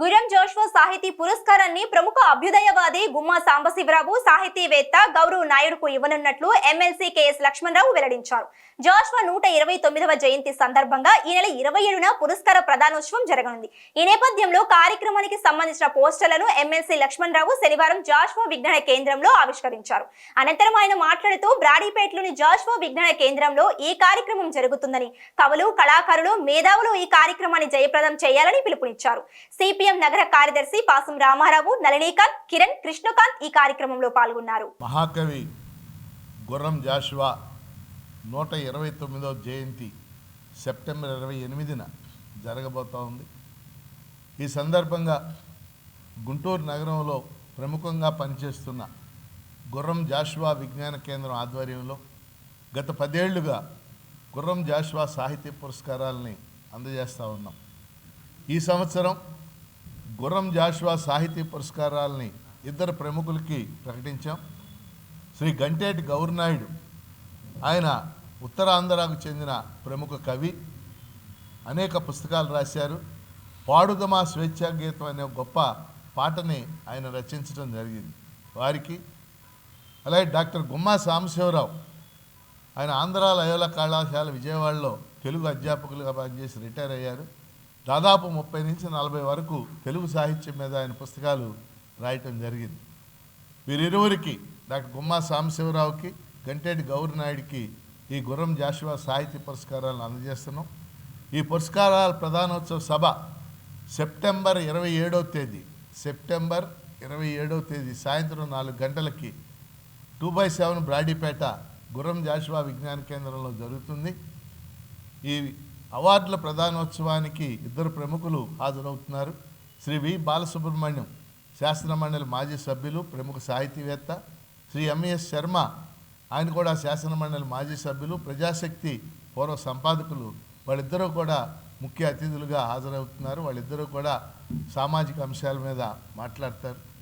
Guram Joshua సాహితీ పురస్కారాన్ని ప్రముఖ అభ్యుదయవాది గుమ్మా సాంబశివరావు సాహితీవేత్త గౌరవ్ నాయుడుకు ఇవ్వనున్నట్లు ఎమ్మెల్సీ కెఎస్ లక్ష్మణరావు వెల్లడించారు. జోష్వా నూట ఇరవై తొమ్మిదవ జయంతి సందర్భంగా ఈ నెల ఇరవై ఏడున పురస్కార ప్రదానోత్సవం జరగనుంది. ఈ నేపథ్యంలో కార్యక్రమానికి సంబంధించిన పోస్టర్లను ఎమ్మెల్సీ లక్ష్మణరావు శనివారం జాష్వా విజ్ఞాన కేంద్రంలో ఆవిష్కరించారు. అనంతరం ఆయన మాట్లాడుతూ బ్రాడీపేటలోని జాష్వా విజ్ఞాన కేంద్రంలో ఈ కార్యక్రమం జరుగుతుందని కవులు కళాకారులు మేధావులు ఈ కార్యక్రమాన్ని జయప్రదం చేయాలని పిలుపునిచ్చారు. సిపి సిపిఎం నగర కార్యదర్శి పాసం రామారావు నళినీకాంత్ కిరణ్ కృష్ణకాంత్ ఈ కార్యక్రమంలో పాల్గొన్నారు. మహాకవి గుర్రం జాషువా నూట ఇరవై తొమ్మిదో జయంతి సెప్టెంబర్ ఇరవై ఎనిమిదిన జరగబోతూ ఉంది. ఈ సందర్భంగా గుంటూరు నగరంలో ప్రముఖంగా పనిచేస్తున్న గుర్రం జాషువా విజ్ఞాన కేంద్రం ఆధ్వర్యంలో గత పదేళ్ళుగా గుర్రం జాషువా సాహిత్య పురస్కారాలని అందజేస్తూ ఉన్నాం. ఈ సంవత్సరం గుర్రం జాషువా సాహిత్య పురస్కారాలని ఇద్దరు ప్రముఖులకి ప్రకటించాం. శ్రీ గంటేటి గౌరనాయుడు ఆయన ఉత్తరాంధ్రకు చెందిన ప్రముఖ కవి. అనేక పుస్తకాలు రాశారు. పాడుదమా స్వేచ్ఛా గీతం అనే గొప్ప పాటని ఆయన రచించడం జరిగింది వారికి. అలాగే డాక్టర్ గుమ్మా సాంబశివరావు ఆయన ఆంధ్ర లయోల కళాశాల విజయవాడలో తెలుగు అధ్యాపకులుగా పనిచేసి రిటైర్ అయ్యారు. దాదాపు ముప్పై నుంచి నలభై వరకు తెలుగు సాహిత్యం మీద ఆయన పుస్తకాలు రాయటం జరిగింది. వీరిరువురికి డాక్టర్ గుమ్మా సాంబశివరావుకి గంటేటి గౌరినాయుడికి ఈ గుర్రం జాషువా సాహిత్య పురస్కారాలను అందజేస్తున్నాం. ఈ పురస్కారాల ప్రధానోత్సవ సభ సెప్టెంబర్ ఇరవై ఏడవ తేదీ సెప్టెంబర్ ఇరవై ఏడవ తేదీ సాయంత్రం నాలుగు గంటలకి two by seven Brodipet Gurram Jashuva విజ్ఞాన కేంద్రంలో జరుగుతుంది. ఈ అవార్డుల ప్రధానోత్సవానికి ఇద్దరు ప్రముఖులు హాజరవుతున్నారు. శ్రీ వి. బాలసుబ్రహ్మణ్యం శాసనమండలి మాజీ సభ్యులు ప్రముఖ సాహితీవేత్త. శ్రీ ఎంఎస్ శర్మ ఆయన కూడా శాసనమండలి మాజీ సభ్యులు ప్రజాశక్తి పూర్వ సంపాదకులు. వాళ్ళిద్దరూ కూడా ముఖ్య అతిథులుగా హాజరవుతున్నారు. వాళ్ళిద్దరూ కూడా సామాజిక అంశాల మీద మాట్లాడతారు.